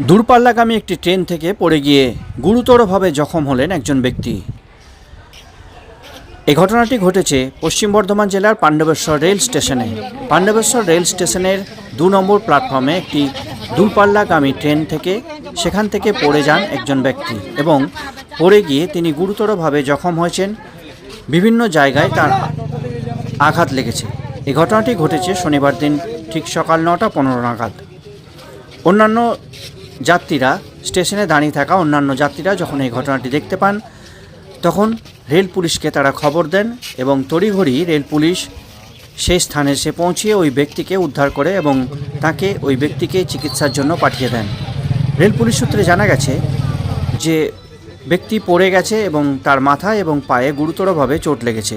দূরপাল্লাগামী একটি ট্রেন থেকে পড়ে গিয়ে গুরুতরভাবে জখম হলেন একজন ব্যক্তি। এই ঘটনাটি ঘটেছে পশ্চিম বর্ধমান জেলার পাণ্ডবেশ্বর রেল স্টেশনে। পাণ্ডবেশ্বর রেল স্টেশনের দু নম্বর প্ল্যাটফর্মে একটি দূরপাল্লাগামী ট্রেন থেকে সেখান থেকে পড়ে যান একজন ব্যক্তি এবং পড়ে গিয়ে তিনি গুরুতরভাবে জখম হয়েছেন। বিভিন্ন জায়গায় তার আঘাত লেগেছে। এই ঘটনাটি ঘটেছে শনিবার দিন ঠিক সকাল নটা পনেরো নাগাদ। অন্যান্য যাত্রীরা স্টেশনে দাঁড়িয়ে থাকা অন্যান্য যাত্রীরা যখন এই ঘটনাটি দেখতে পান, তখন রেল পুলিশকে তারা খবর দেন এবং তড়িঘড়ি রেল পুলিশ সেই স্থানে এসে পৌঁছিয়ে ওই ব্যক্তিকে উদ্ধার করে এবং তাকে ওই ব্যক্তিকে চিকিৎসার জন্য পাঠিয়ে দেন। রেল পুলিশ সূত্রে জানা গেছে যে ব্যক্তি পড়ে গেছে এবং তার মাথায় এবং পায়ে গুরুতরভাবে চোট লেগেছে।